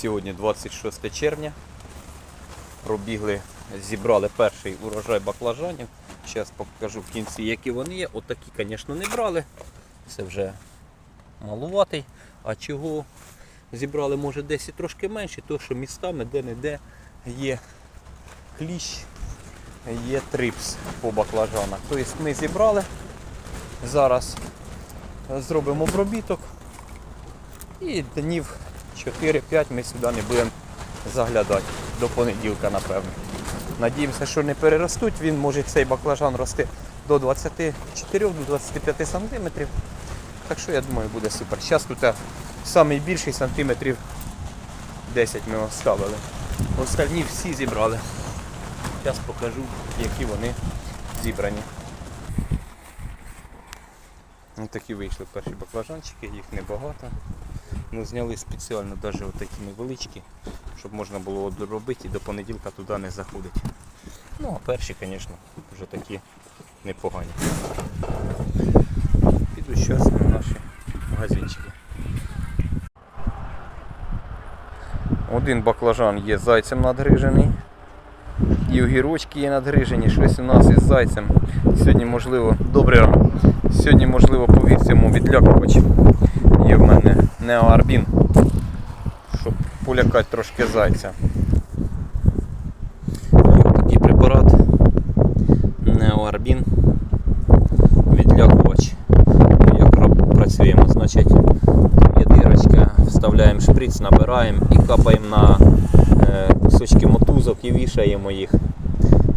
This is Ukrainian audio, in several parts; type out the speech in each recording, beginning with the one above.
Сьогодні 26 червня. Пробігли, зібрали перший урожай баклажанів. Зараз покажу в кінці, які вони є. Отакі, звісно, не брали. Це вже малуватий. А чого зібрали, може, десь і трошки менше, тому що містами де-не-де є кліщ, є трипс по баклажанах. Тобто ми зібрали. Зараз зробимо обробіток. І днів 4-5 ми сюди не будемо заглядати до понеділка, напевно. Надіємося, що не переростуть. Він може цей баклажан рости до 24-25 сантиметрів. Так що я думаю буде супер. Зараз тут е, самий більший сантиметрів 10 ми оставили. Остальні всі зібрали. Зараз покажу, які вони зібрані. Ось такі вийшли перші баклажанчики, їх небагато. Ну, зняли спеціально навіть отакі невеличкі, щоб можна було доробити і до понеділка туди не заходити. Ну, а перші, звісно, вже такі непогані. Піду зараз на наші магазинчики. Один баклажан є зайцем надгрижений. І огірочки є надгрижені, щось у нас із зайцем. Сьогодні можливо, добре. Сьогодні можливо повісимо відлякувач. Є в мене неоарбін, щоб полякати трошки зайця. Є такий препарат. Неоарбін. Відлякувач. Як працюємо, значить, є дирочка, вставляємо шприц, набираємо і капаємо на кусочки мотузок і вішаємо їх.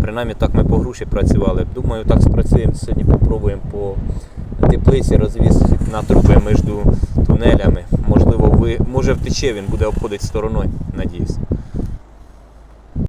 Принаймні так ми по груші працювали. Думаю, так спрацюємо. Сьогодні попробуємо по теплиці розвісити на труби між тунелями. Можливо, ви, може втече, він буде обходити стороною, надіюсь.